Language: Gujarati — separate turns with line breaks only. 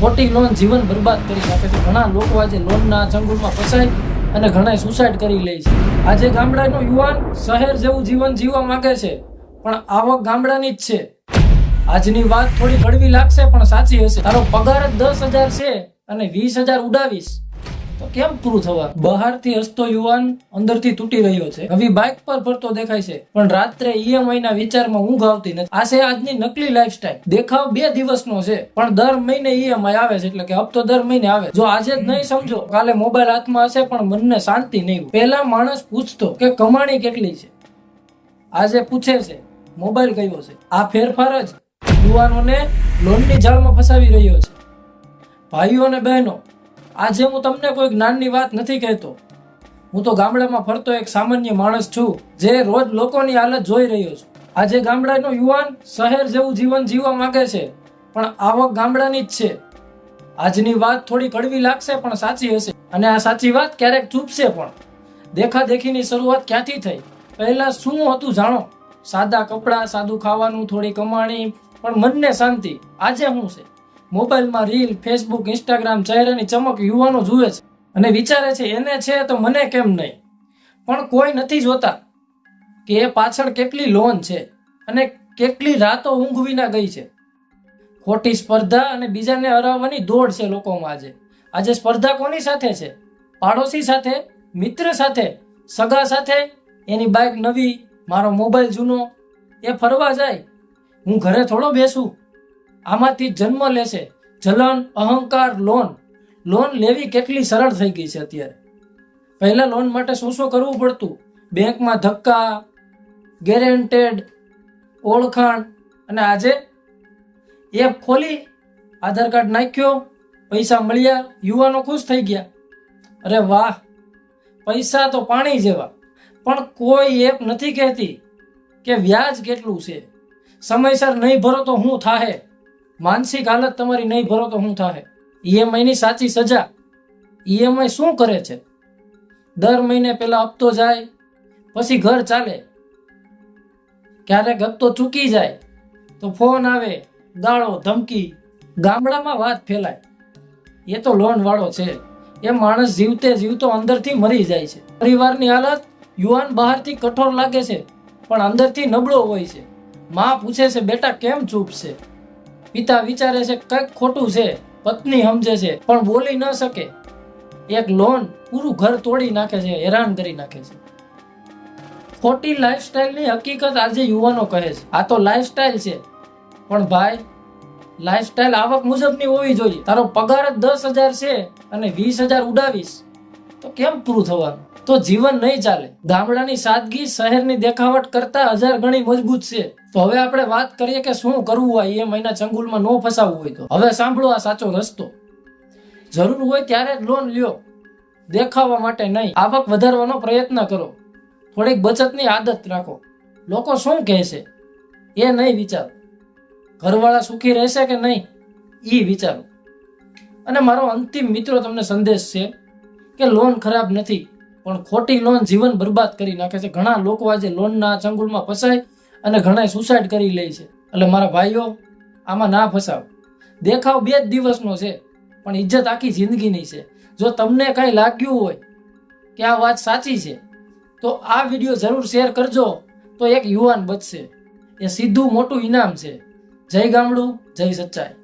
ખોટી લોન જીવન બરબાદ કરી નાખે છે. ઘણા લોકો આજે લોનના ચંગુલમાં ફસાય અને ઘણા સુસાઇડ કરી લે છે. આજે ગામડાનો યુવાન શહેર જેવું જીવન જીવવા માંગે છે, પણ આવક ગામડાની જ છે. આજની વાત થોડી કડવી લાગશે, પણ સાચી હશે. તારો પગાર જ દસ હજાર છે અને વીસ હજાર ઉડાવીશ. તો કેમ પૂરું થવા? બહારથી હસતો યુવાન અંદરથી તૂટી રહ્યો છે. હવે બાઇક પર ફરતો દેખાય છે. પણ રાત્રે ઈએમઆઈ ના વિચારમાં ઊંઘ આવતી નથી. આ છે આજની નકલી લાઈફસ્ટાઈલ દેખાવ બે દિવસનો છે, પણ દર મહિને ઈએમઆઈ આવે છે, એટલે કે હપ્તો દર મહિને આવે. જો આજે જ નહીં સમજો, કાલે મોબાઈલ હાથમાં હશે, પણ મનને શાંતિ નહીં પહેલા માણસ પૂછતો કે કમાણી કેટલી છે? આજે પૂછે છે, મોબાઈલ કયો છે? આ ફેરફાર જ યુવાનોને લોનની જાળમાં ફસાવી રહ્યો છે. ભાઈઓ અને બહેનો આજે હું તમને કોઈ જ્ઞાનની વાત નથી કહેતો. હું તો ગામડામાં ફરતો એક સામાન્ય માણસ છું, જે રોજ લોકોની હાલત જોઈ રહ્યો છું. આજે ગામડાનો યુવાન શહેર જેવું જીવન જીવવા માંગે છે, પણ આવક ગામડાની જ છે. આજની વાત થોડી કડવી લાગશે, પણ સાચી હશે. અને આ સાચી વાત ક્યારેક ચૂપશે પણ. દેખાદેખીની શરૂઆત ક્યાંથી થઈ? પહેલા શું હતું જાણો? સાદા કપડાં, સાદું ખાવાનું, થોડી કમાણી, પણ મનને શાંતિ. આજે શું છે? મોબાઈલમાં રીલ ફેસબુક ઇન્સ્ટાગ્રામ ચહેરાની ચમક યુવાનો જુએ છે. અને વિચારે છે, એને છે તો મને કેમ નહીં? પણ કોઈ નથી જોતા કે એ પાછળ કેટલી લોન છે અને કેટલી રાતો ઊંઘ વિના ગઈ છે. ખોટી સ્પર્ધા અને બીજાને હરાવવાની દોડ છે લોકોમાં આજે. આજે સ્પર્ધા કોની સાથે છે? પાડોશી સાથે, મિત્ર સાથે, સગા સાથે? એની બાઇક નવી, મારો મોબાઈલ જૂનો, એ ફરવા જાય? હું ઘરે થોડો બેસું? આમાંથી જન્મ લેશે જલન, અહંકાર, લોન. લોન લેવી કેટલી સરળ થઈ ગઈ છે અત્યારે. પહેલા લોન માટે શું શું કરવું પડતું? બેંકમાં ધક્કા ગેરેન્ટેડ ઓળખાણ અને આજે એપ ખોલી, આધાર કાર્ડ નાખ્યો, પૈસા મળ્યા, યુવાનો ખુશ થઈ ગયા. અરે વાહ! પૈસા તો પાણી જેવા. પણ કોઈ એપ નથી કહેતી કે વ્યાજ કેટલું છે. સમયસર નહીં ભરો તો હું થાહે? માનસિક હાલત તમારી નહીં ભરો તો શું થાહે? ઈએમઆઈની સાચી સજા ઈએમઆઈ શું કરે છે? દર મહિને પહેલાં હપ્તો જાય, પછી ઘર ચાલે. ક્યારેક હપ્તો ચૂકી જાય, તો ફોન આવે, ગાળો, ધમકી, ગામડામાં વાત ફેલાય. એ તો લોનવાળો છે. એ માણસ જીવતે જીવતો અંદરથી મરી જાય છે. પરિવારની હાલત યુવાન બહારથી કઠોર લાગે છે, પણ અંદરથી નબળો હોય છે. માં પૂછે છે, બેટા, કેમ ચૂપ છે? પિતા વિચારે છે કંઈક ખોટું છે, પત્ની સમજે છે, પણ બોલી ન શકે. એક લોન પૂરું ઘર તોડી નાખે છે, હેરાન કરી નાખે છે. ખોટી લાઈફસ્ટાઈલની હકીકત આજે યુવાનો કહે છે. આ તો લાઈફસ્ટાઈલ છે. પણ ભાઈ લાઈફસ્ટાઈલ આવક મુજબની હોવી જોઈએ. તારો પગાર જ દસ હજાર છે અને વીસ હજાર ઉડાવીશ. તો કેમ પૂરું થવાનું? તો જીવન નહીં ચાલે. ગામડાની સાદગી શહેરની દેખાવટ કરતા હજાર ગણી મજબૂત છે. તો હવે આપણે વાત કરીએ કે શું કરવું હોય એ મહિના ચંગુલમાં ન ફસાવવું હોય તો. હવે સાંભળો આ સાચો રસ્તો. જરૂર હોય ત્યારે જ લોન લ્યો. દેખાવા માટે નહીં. આવક વધારવાનો પ્રયત્ન કરો. થોડીક બચતની આદત રાખો. લોકો શું કહેશે? એ નહીં વિચારો. ઘરવાળા સુખી રહેશે કે નહીં? એ વિચારો. અને મારો અંતિમ મિત્રો તમને સંદેશ છે કે લોન ખરાબ નથી. પણ ખોટી લોન જીવન બરબાદ કરી નાખે છે. ઘણા લોકો આજે લોનના ચંગુલમાં ફસાય અને ઘણા સુસાઇડ કરી લે છે. એટલે મારા ભાઈઓ, આમાં ના ફસાવ. દેખાવ બે જ દિવસનો છે, પણ ઇજ્જત આખી જિંદગીની છે. જો તમને કાંઈ લાગ્યું હોય કે આ વાત સાચી છે, તો આ વીડિયો જરૂર શેર કરજો. તો એક યુવાન બચશે. એ સીધું મોટું ઇનામ છે. જય ગામડું, જય સચ્ચાઈ.